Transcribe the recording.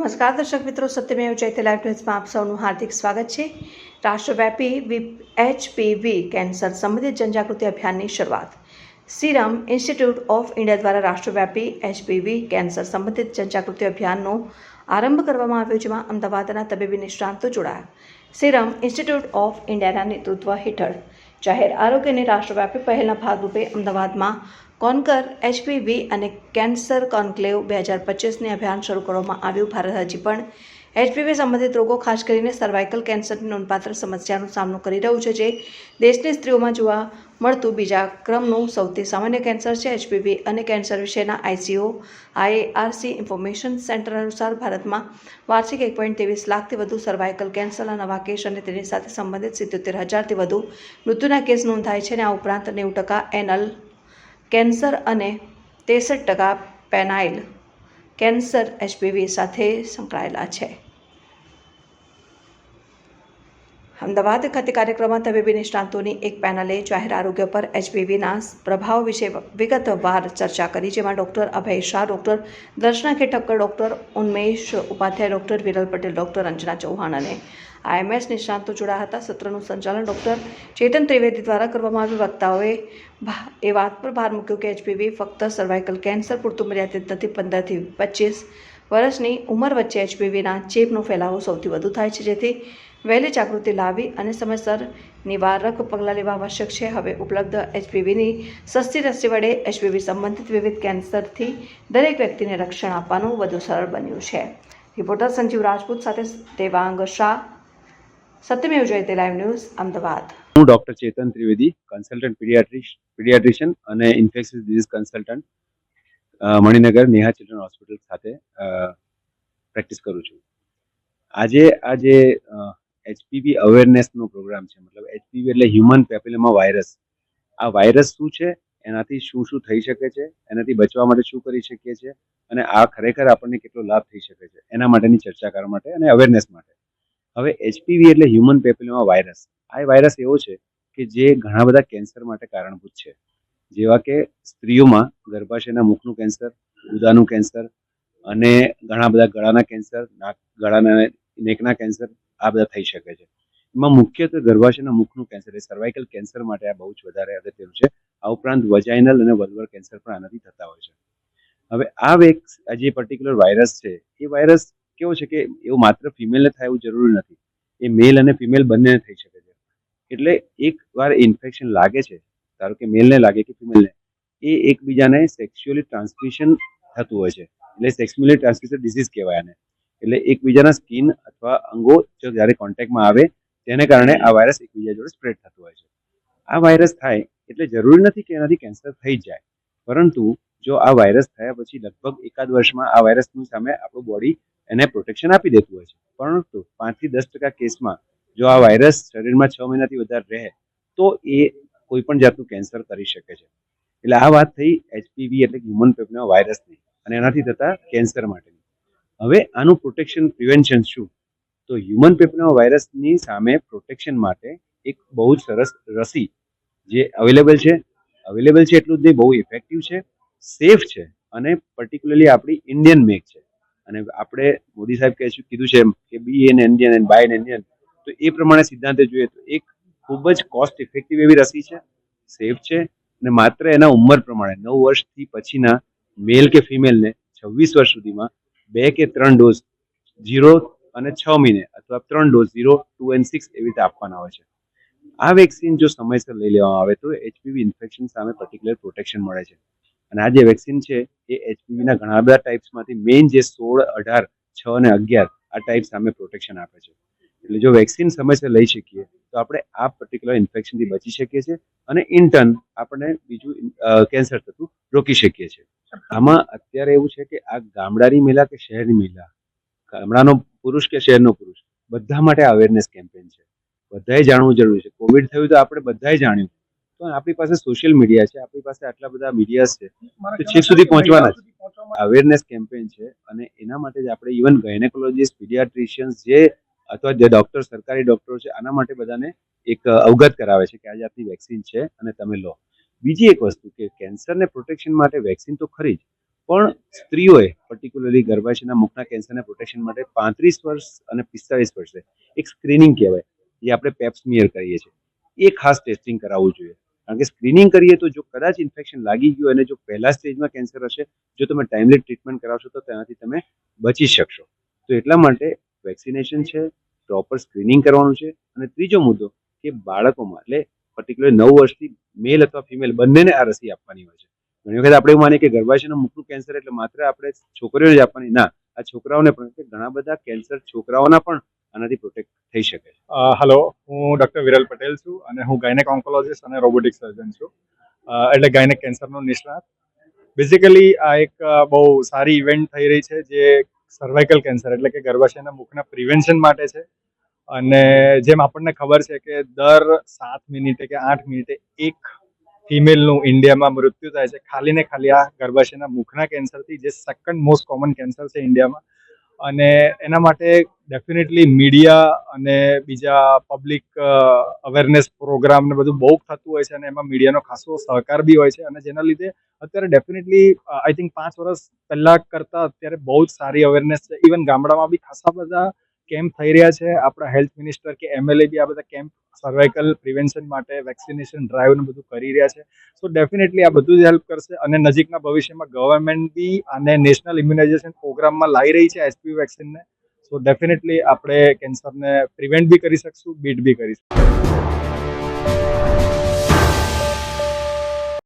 નમસ્કાર, દર્શક મિત્રો. સત્યમેવ જયતે લાઈવ ન્યૂઝમાં આપ સૌનું હાર્દિક સ્વાગત છે. રાષ્ટ્રવ્યાપી એચપીવી કેન્સર સંબંધિત જનજાગૃતિ અભિયાનની શરૂઆત. સીરમ ઇન્સ્ટિટ્યૂટ ઓફ ઇન્ડિયા દ્વારા રાષ્ટ્રવ્યાપી એચપીવી કેન્સર સંબંધિત જનજાગૃતિ અભિયાનનો આરંભ કરવામાં આવ્યો, જેમાં અમદાવાદના તબીબી નિષ્ણાંતો જોડાયા. સીરમ ઇન્સ્ટિટ્યૂટ ઓફ ઇન્ડિયાના નેતૃત્વ હેઠળ જાહેર આરોગ્યની રાષ્ટ્રવ્યાપી પહેલના ભાગરૂપે અમદાવાદમાં કોન્કર, એચપીવી અને કેન્સર કોન્ક્લેવ બે હજાર પચીસની અભિયાન શરૂ કરવામાં આવ્યું. ભારત હજી પણ એચપીવી સંબંધિત રોગો, ખાસ કરીને સર્વાઇકલ કેન્સરની નોંધપાત્ર સમસ્યાનો સામનો કરી રહ્યું છે, જે દેશની સ્ત્રીઓમાં જોવા મળતું બીજા ક્રમનું સૌથી સામાન્ય કેન્સર છે એચપીવી અને કેન્સર વિશેના આઈસીઓ આઈઆરસી ઇન્ફોર્મેશન સેન્ટર અનુસાર ભારતમાં વાર્ષિક એક પોઈન્ટ ત્રેવીસ લાખથી વધુ સર્વાઇકલ કેન્સરના નવા કેસ અને તેની સાથે સંબંધિત સિત્યોતેર હજારથી વધુ મૃત્યુના કેસ નોંધાય છે અને આ ઉપરાંત નેવું ટકા એનલ કેન્સર અને ત્રેસઠ ટકા પેનાઇલ કેન્સર એચપીવી સાથે સંકળાયેલા છે. અમદાવાદ ખાતે કાર્યક્રમમાં તબીબી નિષ્ણાંતોની એક પેનલે જાહેર આરોગ્ય પર એચપીવીના પ્રભાવ વિશે વિગતવાર ચર્ચા કરી, જેમાં doctor Abhay Shah, doctor Darshana Khethakkar doctor Unmesh Upadhyay, doctor Viral Patel, doctor Anjana Chauhan અને આઈએમએસ નિષ્ણાંતો જોડાયા હતા. સત્રનું સંચાલન ડૉક્ટર ચેતન ત્રિવેદી દ્વારા કરવામાં આવ્યું. વક્તાઓએ એ વાત પર ભાર મૂક્યો કે એચપીવી ફક્ત સર્વાઇકલ કેન્સર પૂરતું મર્યાદિત નથી. પંદરથી પચીસ વર્ષની ઉંમર વચ્ચે એચપીવીના ચેપનો ફેલાવો સૌથી વધુ થાય છે. જેથી વહેલી જાગૃતિ લાવી અને સમયસર નિવારક પગલાં લેવા આવશ્યક છે. હવે ઉપલબ્ધ એચપીવીની સસ્તી રસી વડે એચપીવી સંબંધિત વિવિધ કેન્સરથી દરેક વ્યક્તિને રક્ષણ આપવાનું વધુ સરળ બન્યું છે. રિપોર્ટર સંજીવ રાજપૂત સાથે દેવાંગ શાહ, સત્યમેવ જયતે લાઈવ ન્યૂઝ અમદાવાદ. હું ડોક્ટર ચેતન ત્રિવેદી કન્સલ્ટન્ટ પીડિયાટ્રિશ પીડિયાટ્રિશિયન અને infectious disease consultant Maninagar Neha children hospital સાથે પ્રેક્ટિસ કરું છું. આજે આ જે એચપીવી અવેરનેસનો પ્રોગ્રામ છે. મતલબ એચપીવી એટલે હ્યુમન પેપિલોમા વાયરસ આ વાયરસ શું છે? એનાથી શું શું થઈ શકે છે? એનાથી બચવા માટે શું કરી શકીએ છીએ? અને આ ખરેખર આપણને કેટલો લાભ થઈ શકે છે? એના માટેની ચર્ચા કરવા માટે અને અવેરનેસ માટે. હવે એચપીવી એટલે હ્યુમન પેપિલોમા વાયરસ આ વાયરસ એવો છે કે જે ઘણા બધા કેન્સર માટે કારણભૂત છે. જેવા કે સ્ત્રીઓમાં ગર્ભાશયના મુખનું કેન્સર ઉદાનું કેન્સર અને ઘણા બધા ગળાના કેન્સર નાક ગળાના નેકના કેન્સર આ બધા થઈ શકે છે. એમાં મુખ્યત્વે ગર્ભાશયના મુખનું કેન્સર એ સર્વાઇકલ કેન્સર માટે આ બહુ જ વધારે અગત્યનું છે. આ ઉપરાંત વજાઇનલ અને વલ્વર કેન્સર પણ આનાથી થતા હોય છે. હવે આ આ જે પર્ટિક્યુલર વાયરસ છે, એ વાયરસ કેવો છે કે એવું માત્ર ફિમેલને થાય એવું જરૂરી નથી. એ મેલ અને ફિમેલ બંનેને થઈ શકે છે. એટલે એક વાર ઇન્ફેક્શન લાગે છે, ધારો કે મેલને લાગે કે ફિમેલને એ એકબીજાને સેક્સ્યુઅલી ટ્રાન્સમિશન થતું હોય છે. એટલે સેક્સ્યુઅલી ટ્રાન્સમિશન ડિસીઝ કહેવાય આને. એટલે એકબીજાના સ્કિન અથવા અંગો જો જ્યારે કોન્ટેક્ટમાં આવે, તેને કારણે આ વાયરસ એકબીજા જોડે સ્પ્રેડ થતું હોય છે. આ વાયરસ થાય એટલે જરૂરી નથી કે એનાથી કેન્સર થઈ જાય. પરંતુ જો આ વાયરસ થયા પછી લગભગ એકાદ વર્ષમાં આ વાયરસની સામે આપણું બોડી એને પ્રોટેક્શન આપી દેતું હોય છે. પરંતુ પાંચથી દસ ટકા કેસમાં જો આ વાયરસ શરીરમાં છ મહિનાથી વધારે રહે, તો એ કોઈ પણ જાતનું કેન્સર કરી શકે છે. એટલે આ વાત થઈ એચપીવી એટલે હ્યુમન પેપના વાયરસની અને એનાથી થતા કેન્સર માટેની. હવે આનું પ્રોટેક્શન પ્રિવેન્શન શું? તો હ્યુમન પેપના વાયરસની સામે પ્રોટેક્શન માટે એક બહુ જ સરસ રસી જે અવેલેબલ છે. અવેલેબલ છે એટલું જ નહીં, બહુ ઇફેક્ટિવ છે સેફ છે અને પર્ટિક્યુલરલી આપણી ઇન્ડિયન મેક છે. અને આપણે મોદી સાહેબ કહે છે, કીધું છે કે be an Indian and buy an Indian તો એ પ્રમાણે સિદ્ધાંતે જોઈએ તો એક ખૂબ જ કોસ્ટ ઇફેક્ટિવ એવી રસી છે સેફ છે અને માત્ર એના ઉંમર પ્રમાણે નવ વર્ષથી પછીના મેલ કે ફિમેલને છવ્વીસ વર્ષ સુધીમાં બે કે ત્રણ ડોઝ ઝીરો અને છ મહિને અથવા ત્રણ dose zero two and six એવી રીતે આપવાના હોય છે. આ વેક્સિન જો સમયસર લઈ લેવામાં આવે તો એચપીવી ઇન્ફેક્શન સામે પર્ટિક્યુલર પ્રોટેક્શન મળે છે. અને આ જે વેક્સિન છે એ એચપીવીના ઘણા બધા ટાઈપ્સમાંથી મેઇન જે સોળ, અઢાર, છ અને અગિયાર આ ટાઈપ સામે પ્રોટેક્શન આપે છે. એટલે જો વેક્સિન સમયસર લઈ શકીએ તો આપણે આ પર્ટિક્યુલર ઇન્ફેક્શનથી બચી શકીએ છીએ અને ઇન ટર્ન આપણે બીજું કેન્સર થતું રોકી શકીએ છીએ. આમાં અત્યારે એવું છે કે આ ગામડાની મહિલા કે શહેરની મહિલા ગામડાનો પુરુષ કે શહેરનો પુરુષ બધા માટે અવેરનેસ કેમ્પેન છે. બધાએ જાણવું જરૂરી છે. કોવિડ થયું તો આપણે બધાએ જાણ્યું. તો આપણી પાસે સોશિયલ મીડિયા છે આપણી પાસે આટલા બધા મીડિયા છે તો છેક સુધી પહોંચવાના છે અવેરનેસ કેમ્પેન છે અને એના માટે જ આપણે ઇવન ગાયનેકોલોજીસ્ટ પીડિયાટ્રિશિયન્સ જે અથવા જે ડોક્ટર સરકારી ડોક્ટરો છે, આના માટે બધાને એક અવગત કરાવે છે કે આ જાતની વેક્સિન છે અને તમે લો. બીજી એક વસ્તુ કે કેન્સરને પ્રોટેક્શન માટે વેક્સિન તો ખરી જ, પણ સ્ત્રીઓએ પર્ટિક્યુલરલી ગર્ભાશયના મુખના કેન્સરને પ્રોટેક્શન માટે પાંત્રીસ વર્ષ અને પિસ્તાળીસ વર્ષે એક સ્ક્રીનિંગ કહેવાય, જે આપણે પેપ્સમિયર કરીએ છીએ. એ ખાસ ટેસ્ટિંગ કરાવવું જોઈએ. કારણ કે સ્ક્રીનિંગ કરીએ તો જો કદાચ ઇન્ફેક્શન લાગી ગયું અને જો પહેલા સ્ટેજમાં કેન્સર હશે, જો તમે ટાઈમલી ટ્રીટમેન્ટ કરાવશો તો તેનાથી તમે બચી શકશો. તો એટલા માટે વેક્સિનેશન છે, પ્રોપર સ્ક્રીનિંગ કરવાનું છે અને ત્રીજો મુદ્દો કે બાળકોમાં, એટલે પર્ટિક્યુલર નવ વર્ષથી મેલ અથવા ફિમેલ બંનેને આ રસી આપવાની હોય છે. ઘણી વખત આપણે એવું માનીએ કે ગર્ભાશયનું મુખનું કેન્સર એટલે માત્ર આપણે છોકરીઓને જ આપવાની. ના, આ છોકરાઓને પણ ઘણા બધા કેન્સર છોકરાઓના પણ આનાથી પ્રોટેક્ટ થઈ શકે હેલો હું ડૉક્ટર વિરલ પટેલ છું અને હું ગાયનેક ઓન્કોલોજીસ્ટ અને રોબોટિક સર્જન છું. એટલે ગાયનેક કેન્સરનો નિષ્ણાત. બેઝિકલી આ એક બહુ સારી ઇવેન્ટ થઈ રહી છે જે સર્વાઇકલ કેન્સર એટલે કે ગર્ભાશયના મુખના પ્રિવેન્શન માટે છે. અને જેમ આપણને ખબર છે કે દર સાત મિનિટે કે આઠ મિનિટે એક ફિમેલનું ઇન્ડિયામાં મૃત્યુ થાય છે. ખાલી ને ખાલી આ ગર્ભાશયના મુખના કેન્સરથી જે સેકન્ડ મોસ્ટ કોમન કેન્સર છે ઇન્ડિયામાં અને એના માટે ડેફિનેટલી મીડિયા અને બીજા પબ્લિક અવેરનેસ પ્રોગ્રામ ને બધું બહુ થતું હોય છે અને એમાં મીડિયાનો ખાસો સહકાર બી હોય છે અને જેના લીધે અત્યારે ડેફિનેટલી આઈ થિંક પાંચ વર્ષ પહેલા કરતા અત્યારે બહુ જ સારી અવેરનેસ છે. ઇવન ગામડામાં બી ખાસા બધા કેમ્પ થઈ રહ્યા છે. આપણા હેલ્થ મિનિસ્ટર કે એમએલએ બી આ બધા કેમ્પ સર્વાઇકલ પ્રિવેન્શન માટે વેક્સિનેશન, ડ્રાઈવ ને બધું કરી રહ્યા છે. સો ડેફિનેટલી આ બધું જ હેલ્પ કરશે અને નજીકના ભવિષ્યમાં ગવર્મેન્ટ બી આને નેશનલ ઇમ્યુનાઇઝેશન પ્રોગ્રામમાં લાવી રહી છે એસપી વેક્સિનને સો ડેફિનેટલી આપણે કેન્સરને પ્રિવેન્ટ બી કરી શકશું બીટ બી કરી શકશું.